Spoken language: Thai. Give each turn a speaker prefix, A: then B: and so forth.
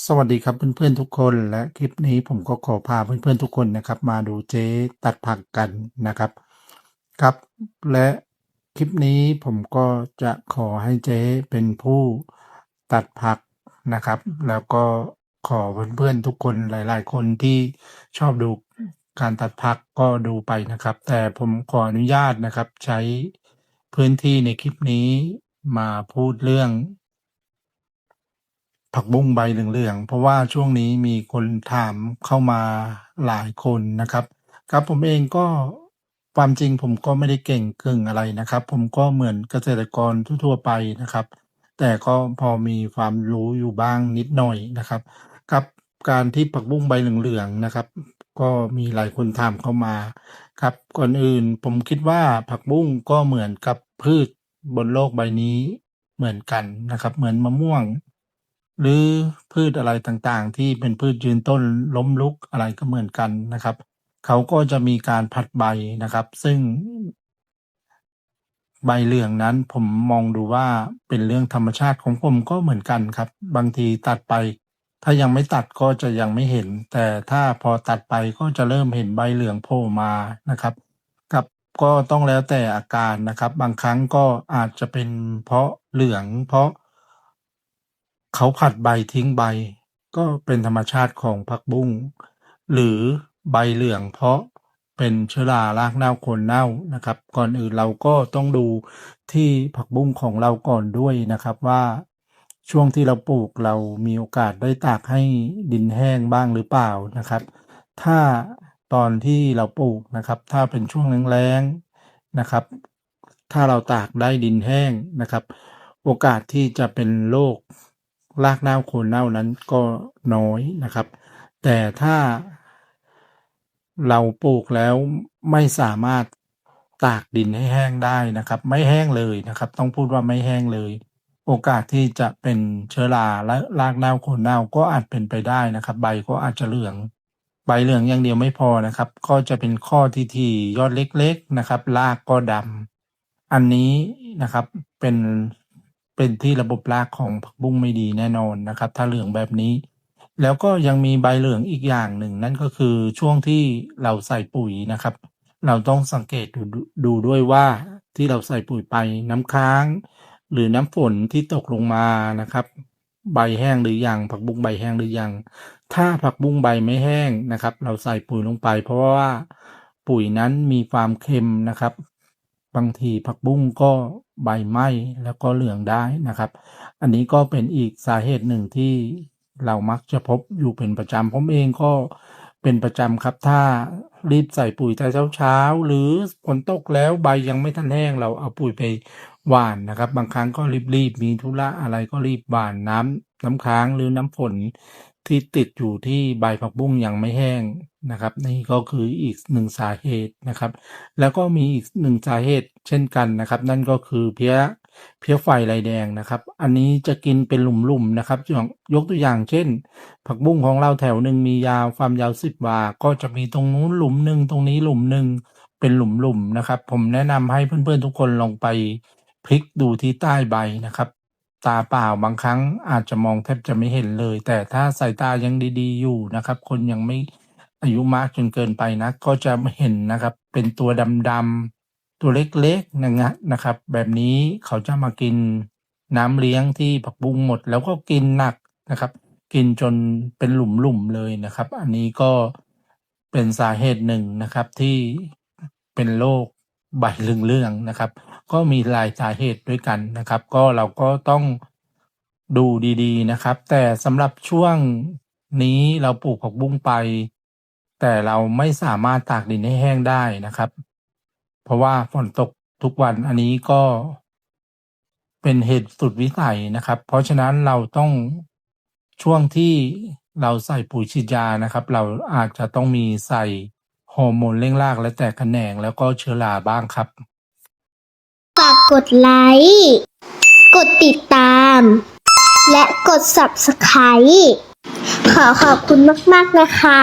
A: สวัสดีครับเพื่อนๆทุกคนและคลิปนี้ผมก็ขอพาเพื่อนๆทุกคนนะครับ มาดูเจ๊ตัดผักกันนะครับครับ และคลิปนี้ผมก็จะขอให้เจ๊เป็นผู้ตัดผักนะครับ แล้วก็ขอเพื่อนๆทุกคนหลาย ๆ คนที่ชอบดูการตัดผักก็ดูไปนะครับ แต่ผมขออนุญาตนะครับ ใช้พื้นที่ในคลิปนี้มาพูดเรื่อง ผักบุ้งใบเหลืองๆ เพราะว่าช่วงนี้มีคนถามเข้ามาหลายคนนะครับ ครับผมเองก็ความจริงผมก็ไม่ได้เก่งเกิงอะไรนะครับ ผมก็เหมือนเกษตรกรทั่วๆไปนะครับ แต่ก็พอมีความรู้อยู่บ้างนิดหน่อยนะครับกับการที่ผักบุ้งใบเหลืองๆนะครับ ก็มีหลายคนถามเข้ามาครับก่อนอื่นผมคิดว่าผักบุ้งก็เหมือนกับพืชบนโลกใบนี้เหมือนกันนะครับ เหมือนมะม่วง หรือพืชอะไรต่างๆ ที่เป็นพืชยืนต้นล้มลุกอะไรก็เหมือนกันนะครับ เขาก็จะมีการผัดใบนะครับ ซึ่ง ใบเหลืองนั้นผมมองดูว่าเป็นเรื่องธรรมชาติของผมก็เหมือนกันครับ บางทีตัดไป ถ้ายังไม่ตัดก็จะยังไม่เห็น แต่ถ้าพอตัดไปก็จะเริ่มเห็นใบเหลืองโผล่มานะครับกับก็ต้องแล้วแต่อาการนะครับ บางครั้งก็อาจจะเป็นเพราะเหลืองเพราะ เขาผัดใบทิ้งใบ ก็เป็นธรรมชาติของผักบุ้ง หรือใบเหลืองเพราะเป็นเชื้อรารากเน่าโคนเน่านะครับ ก่อนอื่นเราก็ต้องดูที่ผักบุ้งของเราก่อนด้วยนะครับว่าช่วงที่เราปลูกเรามีโอกาสได้ตากให้ดินแห้งบ้างหรือเปล่านะครับ ถ้าตอนที่เราปลูกนะครับ ถ้าเป็นช่วงแล้งๆนะครับ ถ้าเราตากได้ดินแห้งนะครับ โอกาสที่จะเป็นโรค รากเน่าโคนเน่านั้นก็น้อยนะครับ แต่ถ้าเราปลูกแล้วไม่สามารถตากดินให้แห้งได้นะครับ ไม่แห้งเลยนะครับ ต้องพูดว่าไม่แห้งเลย โอกาสที่จะเป็นเชื้อราและรากเน่าโคนเน่าก็อาจเป็นไปได้นะครับ ใบก็อาจจะเหลือง ใบเหลืองอย่างเดียวไม่พอนะครับ ก็จะเป็นข้อที่ทียอดเล็กๆนะครับรากก็ดำอันนี้นะครับเป็น เป็นที่ระบบรากของผักบุ้งไม่ดีแน่นอนนะครับ ถ้าเหลืองแบบนี้ แล้วก็ยังมีใบเหลืองอีกอย่างหนึ่ง นั่นก็คือช่วงที่เราใส่ปุ๋ยนะครับ เราต้องสังเกตดูดูด้วยว่าที่เราใส่ปุ๋ยไปน้ำค้าง หรือน้ำฝนที่ตกลงมานะครับ ใบแห้งหรือยังผักบุ้งใบแห้งหรือยัง ถ้าผักบุ้งใบไม่แห้งนะครับ เราใส่ปุ๋ยลงไป เพราะว่าปุ๋ยนั้นมีความเค็มนะครับ บางทีผักบุ้งก็ใบไหม้แล้วก็เหลืองได้นะครับ อันนี้ก็เป็นอีกสาเหตุหนึ่งที่เรามักจะพบอยู่เป็นประจำผมเองก็เป็นประจำครับ ถ้ารีบใส่ปุ๋ยแต่เช้าๆหรือฝนตกแล้วใบยังไม่ทันแห้งเราเอาปุ๋ยไปหว่านนะครับ บางครั้งก็รีบๆมีธุระอะไรก็รีบหว่านน้ำ น้ำค้างหรือน้ำฝนที่ติดอยู่ที่ใบผักบุ้งยังไม่แห้งนะครับ นี่ก็คืออีกหนึ่งสาเหตุนะครับ แล้วก็มีอีกหนึ่งสาเหตุเช่นกันนะครับ นั่นก็คือเพี้ยเพี้ยไฟลายแดงนะครับ อันนี้จะกินเป็นหลุมๆนะครับยกยกตัวอย่างเช่น ผักบุ้งของเราแถวหนึ่งมียาวความยาวสิบวา ก็จะมีตรงนู้นหลุมหนึ่งตรงนี้หลุมหนึ่งเป็นหลุมๆนะครับ ผมแนะนำให้เพื่อนๆทุกคนลองไปพลิกดูที่ใต้ใบนะครับ ตาเปล่าบางครั้งอาจจะมองแทบจะไม่เห็นเลย แต่ถ้าสายตายังดีๆ อยู่นะครับ คนยังไม่อายุมากจนเกินไปนะ ก็จะเห็นนะครับ เป็นตัวดำๆตัวเล็กๆนะนะครับ แบบนี้เขาจะมากินน้ำเลี้ยงที่ผักบุ้งหมด แล้วก็กินหนักนะครับ กินจนเป็นหลุมๆเลยนะครับ อันนี้ก็เป็นสาเหตุหนึ่งนะครับที่เป็นโรค ใบเหลืองๆนะครับ ก็มีหลายสาเหตุด้วยกันนะครับ ก็เราก็ต้องดูดีๆนะครับ แต่สำหรับช่วงนี้เราปลูกผักบุ้งไป แต่เราไม่สามารถตากดินให้แห้งได้นะครับ เพราะว่าฝนตกทุกวันอันนี้ก็เป็นเหตุสุดวิสัยนะครับ เพราะฉะนั้นเราต้องช่วงที่เราใส่ปุ๋ยฉีดยานะครับ เราอาจจะต้องมีใส่ ฮอร์โมนเร่งรากและแตกแขนงแล้วก็เชื้อราบ้างครับ
B: ฝากกดไลค์ กดติดตาม และกด subscribe ขอขอบคุณมาก ๆ นะคะ